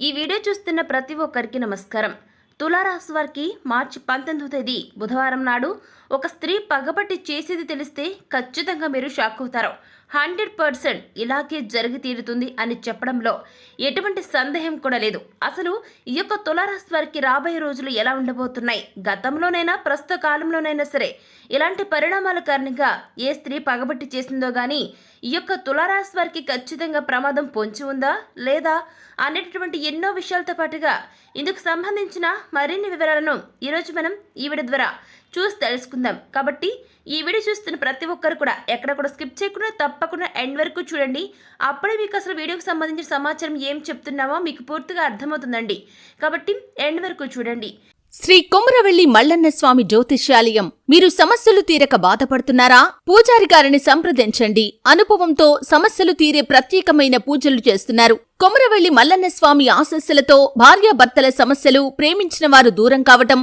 ఈ వీడియో చూస్తున్న ప్రతి ఒక్కరికి నమస్కారం. తులారాశి వారికి మార్చి పంతొమ్మిదో తేదీ బుధవారం నాడు ఒక స్త్రీ పగబట్టి చేసేది తెలిస్తే ఖచ్చితంగా మీరు షాక్ అవుతారు. హండ్రెడ్ పర్సెంట్ ఇలాగే జరిగి తీరుతుంది అని చెప్పడంలో ఎటువంటి సందేహం కూడా లేదు. అసలు ఈ యొక్క తులారాశి వారికి రాబోయే రోజులు ఎలా ఉండబోతున్నాయి? గతంలోనైనా ప్రస్తుత కాలంలోనైనా సరే ఇలాంటి పరిణామాల కారణంగా ఏ స్త్రీ పగబట్టి చేసిందో గానీ ఈ యొక్క తులారాశి వారికి ఖచ్చితంగా ప్రమాదం పొంచి ఉందా? లేదా? అనేటటువంటి ఎన్నో విషయాలతో పాటుగా ఇందుకు సంబంధించిన మరిన్ని వివరాలను ఈరోజు మనం ఈ ద్వారా చూసి తెలుసుకుందాం. కాబట్టి ఈ వీడియో చూస్తున్న ప్రతి ఒక్కరు కూడా ఎక్కడ కూడా స్కిప్ చేయకుండా తప్పకుండా ఎండ్ వరకు చూడండి. అప్పుడే మీకు అసలు వీడియోకి సంబంధించిన సమాచారం ఏం చెప్తున్నామో మీకు పూర్తిగా అర్థమవుతుందండి. కాబట్టి ఎండ్ వరకు చూడండి. శ్రీ కొమరవెల్లి మల్లన్న స్వామి జ్యోతిష్యాలయం మీరు సమస్యలు తీరక బాధపడుతున్నారా? పూజారి గారిని సంప్రదించండి. అనుభవంతో సమస్యలు తీరే ప్రత్యేకమైన పూజలు చేస్తున్నారు. కొమరవెల్లి మల్లన్న స్వామి ఆశస్సులతో భార్యాభర్తల సమస్యలు ప్రేమించిన వారు దూరం కావటం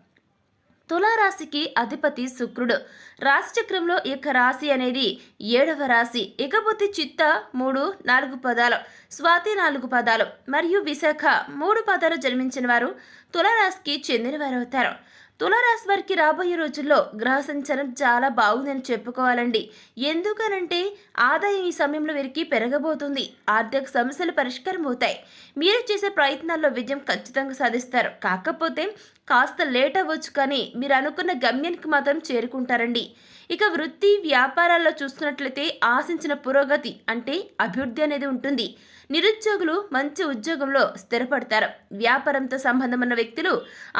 తులారాశికి అధిపతి శుక్రుడు. రాశి చక్రంలో ఇక రాశి అనేది ఏడవ రాశి. ఇకపోతే చిత్త మూడు నాలుగు పదాలు. స్వాతి నాలుగు పదాలు. మరియు విశాఖ మూడు పదాలు జన్మించిన వారు తులారాశికి చెందినవారు అవుతారు. తులారాశి వారికి రాబోయే రోజుల్లో గ్రహ సంచారం చాలా బాగుందని చెప్పుకోవాలండి. ఎందుకనంటే ఆదాయం ఈ సమయంలో వీరికి పెరగబోతుంది. ఆర్థిక సమస్యలు పరిష్కారం అవుతాయి మీరు చేసే ప్రయత్నాల్లో విజయం ఖచ్చితంగా సాధిస్తారు. కాకపోతే కాస్త లేట్ అవ్వచ్చు కానీ మీరు అనుకున్న గమ్యానికి మాత్రం చేరుకుంటారండి. ఇక వృత్తి వ్యాపారాల్లో చూసుకున్నట్లయితే ఆశించిన పురోగతి అంటే అభివృద్ధి అనేది ఉంటుంది. నిరుద్యోగులు మంచి ఉద్యోగంలో స్థిరపడతారు. వ్యాపారంతో సంబంధం ఉన్న వ్యక్తులు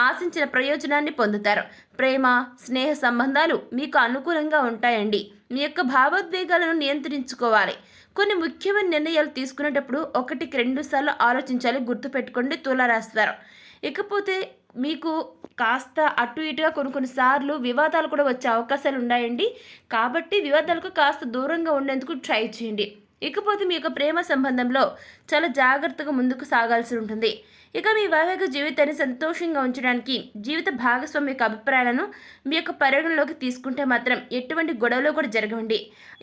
ఆశించిన ప్రయోజనాన్ని పొందుతారు. ప్రేమ స్నేహ సంబంధాలు మీకు అనుకూలంగా ఉంటాయండి. మీ యొక్క భావోద్వేగాలను నియంత్రించుకోవాలి. కొన్ని ముఖ్యమైన నిర్ణయాలు తీసుకునేటప్పుడు ఒకటికి రెండు సార్లు ఆలోచించాలి గుర్తుపెట్టుకోండి తులారాశివారు. ఇకపోతే మీకు కాస్త అటు ఇటుగా కొన్ని కొన్నిసార్లు వివాదాలు కూడా వచ్చే అవకాశాలు ఉన్నాయండి. కాబట్టి వివాదాలకు కాస్త దూరంగా ఉండేందుకు ట్రై చేయండి. ఇకపోతే మీ యొక్క ప్రేమ సంబంధంలో చాలా జాగ్రత్తగా ముందుకు సాగాల్సి ఉంటుంది. ఇక మీ వైవాహిక జీవితాన్ని సంతోషంగా ఉంచడానికి జీవిత భాగస్వామి యొక్క అభిప్రాయాలను మీ యొక్క పరిగణలోకి తీసుకుంటే మాత్రం ఎటువంటి గొడవలు కూడా జరగవండి.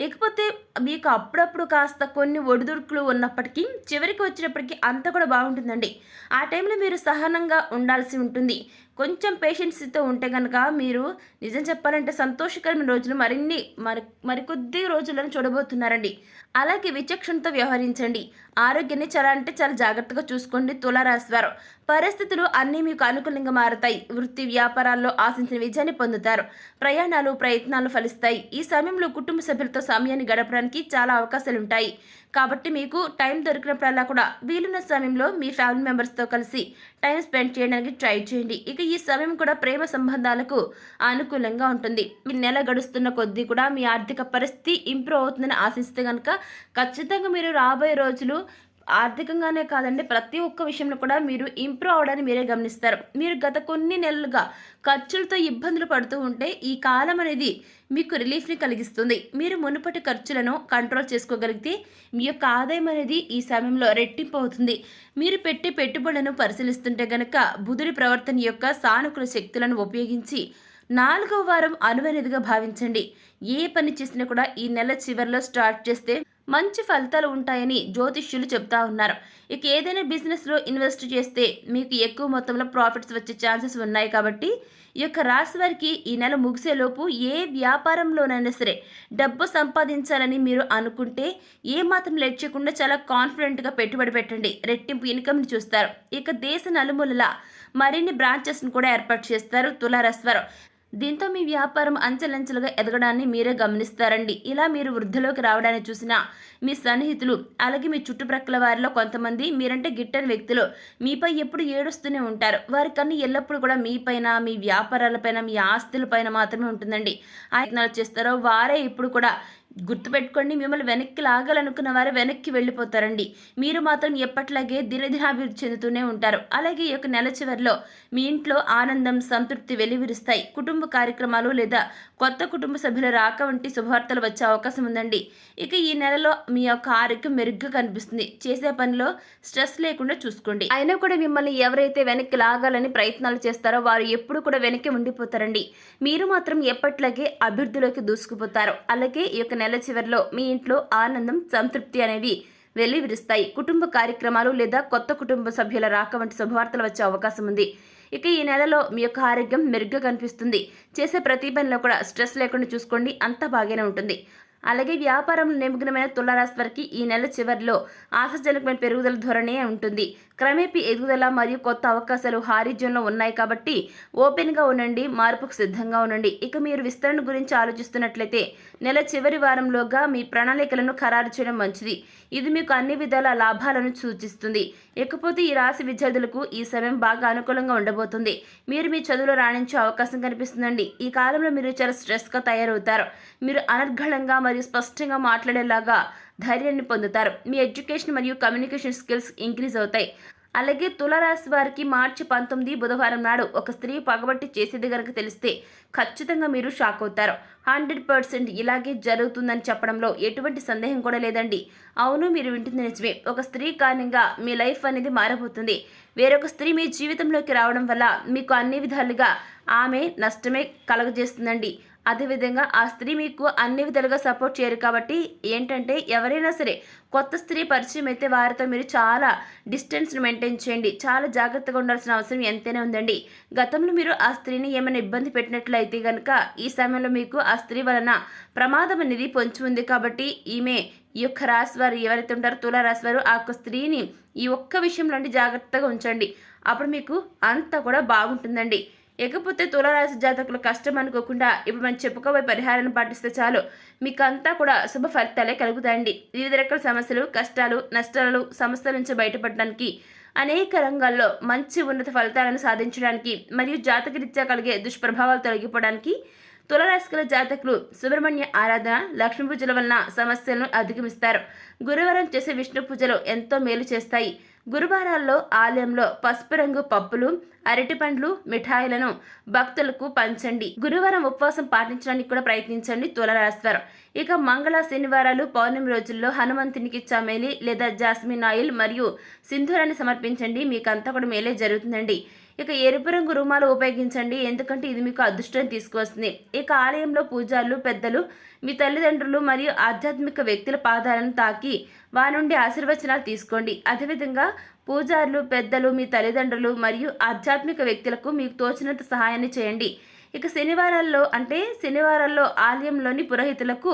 ఇకపోతే మీకు అప్పుడప్పుడు కాస్త కొన్ని ఒడిదుడుకులు ఉన్నప్పటికీ చివరికి వచ్చినప్పటికీ అంత కూడా బాగుంటుందండి. ఆ టైంలో మీరు సహనంగా ఉండాల్సి ఉంటుంది. కొంచెం పేషెన్స్తో ఉంటే కనుక మీరు నిజం చెప్పాలంటే సంతోషకరమైన రోజులు మరిన్ని మరి మరికొద్ది రోజులను చూడబోతున్నారండి. అలాగే విచక్షణతో వ్యవహరించండి. ఆరోగ్యాన్ని చాలా అంటే చాలా జాగ్రత్తగా చూసుకోండి తులారాశి వారు. పరిస్థితులు అన్నీ మీకు అనుకూలంగా మారుతాయి. వృత్తి వ్యాపారాల్లో ఆశించిన విజయాన్ని పొందుతారు. ప్రయాణాలు ప్రయత్నాలు ఫలిస్తాయి. ఈ సమయంలో కుటుంబ సభ్యులతో సమయాన్ని గడపడానికి చాలా అవకాశాలు ఉంటాయి. కాబట్టి మీకు టైం దొరికినప్పుడల్లా కూడా వీలున్న సమయంలో మీ ఫ్యామిలీ మెంబర్స్తో కలిసి టైం స్పెండ్ చేయడానికి ట్రై చేయండి. ఇక ఈ సమయం కూడా ప్రేమ సంబంధాలకు అనుకూలంగా ఉంటుంది. మీ నెల గడుస్తున్న కొద్దీ కూడా మీ ఆర్థిక పరిస్థితి ఇంప్రూవ్ అవుతుందని ఆశిస్తే కనుక ఖచ్చితంగా మీరు రాబోయే రోజులు ఆర్థికంగానే కాదండి ప్రతి ఒక్క విషయంలో కూడా మీరు ఇంప్రూవ్ అవడాన్ని మీరే గమనిస్తారు. మీరు గత కొన్ని నెలలుగా ఖర్చులతో ఇబ్బందులు పడుతూ ఉంటే ఈ కాలం అనేది మీకు రిలీఫ్ని కలిగిస్తుంది. మీరు మునుపటి ఖర్చులను కంట్రోల్ చేసుకోగలిగితే మీ యొక్క ఆదాయం అనేది ఈ సమయంలో రెట్టింపు అవుతుంది. మీరు పెట్టే పెట్టుబడులను పరిశీలిస్తుంటే గనక బుధుడి ప్రవర్తన యొక్క సానుకూల శక్తులను ఉపయోగించి నాలుగవ వారం అనువైనదిగా భావించండి. ఏ పని చేసినా కూడా ఈ నెల చివరిలో స్టార్ట్ చేస్తే మంచి ఫలితాలు ఉంటాయని జ్యోతిష్యులు చెప్తా ఉన్నారు. ఇక ఏదైనా బిజినెస్లో ఇన్వెస్ట్ చేస్తే మీకు ఎక్కువ మొత్తంలో ప్రాఫిట్స్ వచ్చే ఛాన్సెస్ ఉన్నాయి కాబట్టి ఈ యొక్క రాశి వారికి ఈ నెల ముగిసేలోపు ఏ వ్యాపారంలోనైనా సరే డబ్బు సంపాదించాలని మీరు అనుకుంటే ఏ మాత్రం లేట్ చేయకుండా చాలా కాన్ఫిడెంట్గా పెట్టుబడి పెట్టండి. రెట్టింపు ఇన్కమ్ని చూస్తారు. ఇక దేశ నలుమూలల మరిన్ని బ్రాంచెస్ని కూడా ఏర్పాటు చేస్తారు తులారస్వరం దీంతో మీ వ్యాపారం అంచెలంచెలుగా ఎదగడాన్ని మీరే గమనిస్తారండి. ఇలా మీరు వృద్ధిలోకి రావడాన్ని చూసిన మీ సన్నిహితులు అలాగే మీ చుట్టుప్రక్కల వారిలో కొంతమంది మీరంటే గిట్టని వ్యక్తులు మీపై ఎప్పుడు ఏడుస్తూనే ఉంటారు. వారి కన్ను ఎల్లప్పుడూ కూడా మీపైన మీ వ్యాపారాలపైన మీ ఆస్తులపైన మాత్రమే ఉంటుందండి. ఆ చేస్తారో వారే ఇప్పుడు కూడా గుర్తుపెట్టుకోండి మిమ్మల్ని వెనక్కి లాగాలనుకున్న వారు వెనక్కి వెళ్ళిపోతారండి. మీరు మాత్రం ఎప్పట్లాగే దినదినాభివృద్ధి చెందుతూనే ఉంటారు. అలాగే ఈ యొక్క నెల చివరిలో మీ ఇంట్లో ఆనందం సంతృప్తి వెలివిరుస్తాయి. కుటుంబ కార్యక్రమాలు లేదా కొత్త కుటుంబ సభ్యుల రాక వంటి శుభవార్తలు వచ్చే అవకాశం ఉందండి. ఇక ఈ నెలలో మీ యొక్క ఆరోగ్యం మెరుగ్గా కనిపిస్తుంది. చేసే పనిలో స్ట్రెస్ లేకుండా చూసుకోండి. అయినా కూడా మిమ్మల్ని ఎవరైతే వెనక్కి లాగాలని ప్రయత్నాలు చేస్తారో వారు ఎప్పుడు కూడా వెనక్కి ఉండిపోతారండి. మీరు మాత్రం ఎప్పట్లాగే అభివృద్ధిలోకి దూసుకుపోతారు. అలాగే ఈ యొక్క నెల చివరిలో మీ ఇంట్లో ఆనందం సంతృప్తి అనేవి వెళ్ళి విరుస్తాయి కుటుంబ కార్యక్రమాలు లేదా కొత్త కుటుంబ సభ్యుల రాక వంటి శుభవార్తలు వచ్చే అవకాశం ఉంది. ఇక ఈ నెలలో మీ యొక్క ఆరోగ్యం మెరుగ్గా కనిపిస్తుంది. చేసే ప్రతి పనిలో కూడా స్ట్రెస్ లేకుండా చూసుకోండి. అంతా బాగానే ఉంటుంది. అలాగే వ్యాపారంలో నిమగ్నమైన తులారాశి వారికి ఈ నెల చివరిలో ఆశాజనకమైన పెరుగుదల ధోరణి ఉంటుంది. క్రమేపీ ఎదుగుదల మరియు కొత్త అవకాశాలు హారిజ్యంలో ఉన్నాయి కాబట్టి ఓపెన్గా ఉండండి మార్పుకు సిద్ధంగా ఉండండి. ఇక మీరు విస్తరణ గురించి ఆలోచిస్తున్నట్లయితే నెల చివరి వారంలోగా మీ ప్రణాళికలను ఖరారు చేయడం మంచిది. ఇది మీకు అన్ని విధాల లాభాలను సూచిస్తుంది. ఇకపోతే ఈ రాశి విద్యార్థులకు ఈ సమయం బాగా అనుకూలంగా ఉండబోతుంది. మీరు మీ చదువులో రాణించే అవకాశం కనిపిస్తుందండి. ఈ కాలంలో మీరు చాలా స్ట్రెస్గా తయారవుతారు. మీరు అనర్గళంగా మరియు స్పష్టంగా మాట్లాడేలాగా ధైర్యాన్ని పొందుతారు. మీ ఎడ్యుకేషన్ మరియు కమ్యూనికేషన్ స్కిల్స్ ఇంక్రీజ్ అవుతాయి. అలాగే తులరాశి వారికి మార్చి పంతొమ్మిది బుధవారం నాడు ఒక స్త్రీ పగబట్టి చేసేది గనక తెలిస్తే ఖచ్చితంగా మీరు షాక్ అవుతారు. హండ్రెడ్ పర్సెంట్ ఇలాగే జరుగుతుందని చెప్పడంలో ఎటువంటి సందేహం కూడా లేదండి. అవును మీరు వింటుంది నిజమే. ఒక స్త్రీ కారణంగా మీ లైఫ్ అనేది మారబోతుంది. వేరొక స్త్రీ మీ జీవితంలోకి రావడం వల్ల మీకు అన్ని విధాలుగా ఆమె నష్టమే కలగజేస్తుందండి. అదేవిధంగా ఆ స్త్రీ మీకు అన్ని విధాలుగా సపోర్ట్ చేయరు కాబట్టి ఏంటంటే ఎవరైనా సరే కొత్త స్త్రీ పరిచయం అయితే వారితో మీరు చాలా డిస్టెన్స్ని మెయింటైన్ చేయండి. చాలా జాగ్రత్తగా ఉండాల్సిన అవసరం ఎంతైనా ఉందండి. గతంలో మీరు ఆ స్త్రీని ఏమైనా ఇబ్బంది పెట్టినట్లయితే కనుక ఈ సమయంలో మీకు ఆ స్త్రీ వలన ప్రమాదం అనేది పొంచి ఉంది కాబట్టి ఈమె ఈ యొక్క రాశి వారు ఎవరైతే ఉంటారో తులారాశి వారు ఆ యొక్క స్త్రీని ఈ ఒక్క విషయంలో జాగ్రత్తగా ఉంచండి. అప్పుడు మీకు అంతా కూడా బాగుంటుందండి. ఇకపోతే తులరాశి జాతకులు కష్టం అనుకోకుండా ఇప్పుడు మనం చెప్పుకోబోయే పరిహారాన్ని పాటిస్తే చాలు. మీకు అంతా కూడా శుభ ఫలితాలే కలుగుతాయండి. వివిధ రకాల సమస్యలు కష్టాలు నష్టాలు సమస్యల నుంచి బయటపడడానికి అనేక రంగాల్లో మంచి ఉన్నత ఫలితాలను సాధించడానికి మరియు జాతకరీత్యా కలిగే దుష్ప్రభావాలు తొలగిపోవడానికి తులరాశికల జాతకులు సుబ్రహ్మణ్య ఆరాధన లక్ష్మీ పూజల వలన సమస్యలను అధిగమిస్తారు. గురువారం చేసే విష్ణు పూజలు ఎంతో మేలు చేస్తాయి. గురువారాల్లో ఆలయంలో పసుపు రంగు పప్పులు అరటిపండ్లు మిఠాయిలను భక్తులకు పంచండి. గురువారం ఉపవాసం పాటించడానికి కూడా ప్రయత్నించండి తులరాశివారం ఇక మంగళ శనివారాలు పౌర్ణమి రోజుల్లో హనుమంతునికి చమేలి లేదా జాస్మిన్ ఆయిల్ మరియు సింధూరాన్ని సమర్పించండి. మీకు కూడా మేలే జరుగుతుందండి. ఇక ఎరుపు రంగు రుమాలు ఉపయోగించండి. ఎందుకంటే ఇది మీకు అదృష్టం తీసుకొస్తుంది ఇక ఆలయంలో పూజారులు పెద్దలు మీ తల్లిదండ్రులు మరియు ఆధ్యాత్మిక వ్యక్తుల పాదాలను తాకి వారి నుండి ఆశీర్వచనాలు తీసుకోండి. అదేవిధంగా పూజారులు పెద్దలు మీ తల్లిదండ్రులు మరియు ఆధ్యాత్మిక వ్యక్తులకు మీకు తోచినంత సహాయాన్ని చేయండి. ఇక శనివారాల్లో అంటే శనివారాల్లో ఆలయంలోని పురోహితులకు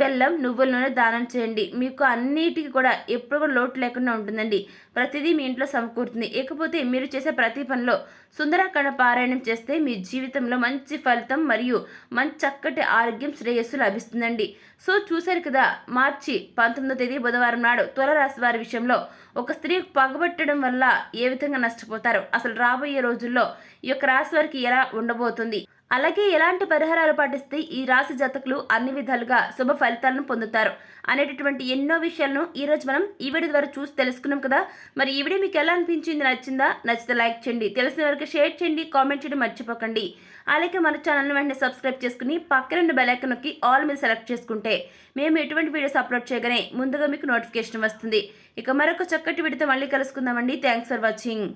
బెల్లం నువ్వుల నూనె దానం చేయండి. మీకు అన్నిటికీ కూడా ఎప్పుడు కూడా లోటు లేకుండా ఉంటుందండి. ప్రతిదీ మీ ఇంట్లో సమకూరుతుంది. ఇకపోతే మీరు చేసే ప్రతి పనిలో సుందరాకాండ పారాయణం చేస్తే మీ జీవితంలో మంచి ఫలితం మరియు మంచి చక్కటి ఆరోగ్యం శ్రేయస్సు లభిస్తుందండి. సో చూశారు కదా మార్చి పంతొమ్మిదో తేదీ బుధవారం నాడు తులరాశి వారి విషయంలో ఒక స్త్రీ పగబెట్టడం వల్ల ఏ విధంగా నష్టపోతారు? అసలు రాబోయే రోజుల్లో ఈ యొక్క రాశి వారికి ఎలా ఉండబోతుంది? అలాగే ఎలాంటి పరిహారాలు పాటిస్తే ఈ రాశి జాతకులు అన్ని విధాలుగా శుభ ఫలితాలను పొందుతారు అనేటటువంటి ఎన్నో విషయాలను ఈ రోజు మనం ఈ వీడియో ద్వారా చూసి తెలుసుకున్నాం కదా. మరి ఈ వీడియో మీకు ఎలా అనిపించింది నచ్చిందా? నచ్చితే లైక్ చేయండి తెలిసిన వరకు షేర్ చేయండి కామెంట్ చేయడం మర్చిపోకండి. అలాగే మన ఛానల్ని వెంటనే సబ్స్క్రైబ్ చేసుకుని పక్కన బెలైకన్ నొక్కి ఆల్ మీద సెలెక్ట్ చేసుకుంటే మేము ఎటువంటి వీడియోస్ అప్లోడ్ చేయగానే ముందుగా మీకు నోటిఫికేషన్ వస్తుంది. ఇక మరొక చక్కటి వీడితో మళ్ళీ కలుసుకుందామండి. Thanks for watching.